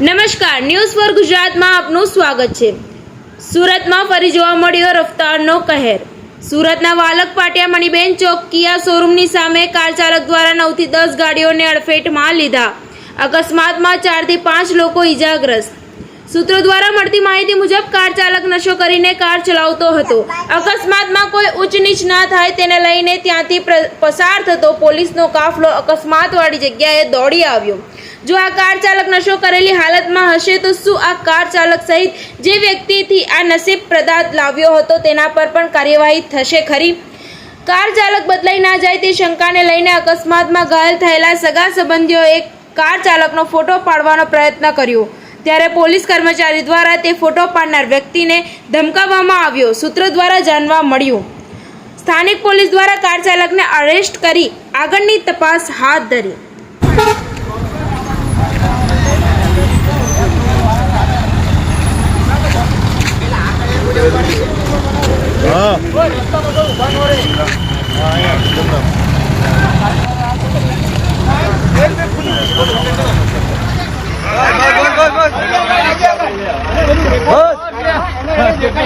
નમસ્કાર, news for ગુજરાતમાં આપનું સ્વાગત છે. સુરતમાં ફરી જોવા મળ્યો રફતારનો કહેર. સુરતના વાલક પાટિયા મણીબેન ચોક શોરૂમની સામે કાર ચાલક દ્વારા નવથી દસ ગાડીઓને અડફેટમાં લીધા. અકસ્માતમાં ચારથી પાંચ લોકો ઇજાગ્રસ્ત સૂત્રો દ્વારા મળતી માહિતી મુજબ કાર ચાલક નશો કરીને કાર ચલાવતો હતો. અકસ્માતમાં કોઈ ઉચ્ચ નીચ ના થાય તેને લઈને ત્યાંથી પસાર થતો પોલીસનો કાફલો અકસ્માતવાળી જગ્યાએ દોડી આવ્યો. જો આ કાર ચાલક નશો કરેલી હાલતમાં હશે, તો શું આ કાર ચાલક સહિત જે વ્યક્તિથી આ નસીબ પદાર્થ લાવ્યો હતો તેના પર પણ કાર્યવાહી થશે ખરી? કાર ચાલક બદલાઈ ના જાય તે શંકાને લઈને અકસ્માતમાં ઘાયલ થયેલા સગા સંબંધીઓએ કાર ચાલકનો ફોટો પાડવાનો પ્રયત્ન કર્યો. ત્યારે પોલીસ કર્મચારી દ્વારા તે ફોટો પાડનાર વ્યક્તિને ધમકાવવામાં આવ્યો. સૂત્રો દ્વારા જાણવા મળ્યું. સ્થાનિક પોલીસ દ્વારા કાર ચાલકને અરેસ્ટ કરી આગળની તપાસ હાથ ધરી.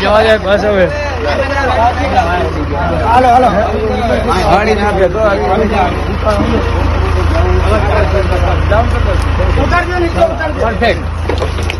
જવા જાય બસ હવે હાલો હાલો ગાડી નાખે તો પરફેક્ટ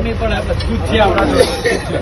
નહીં પણ આ છે આપણા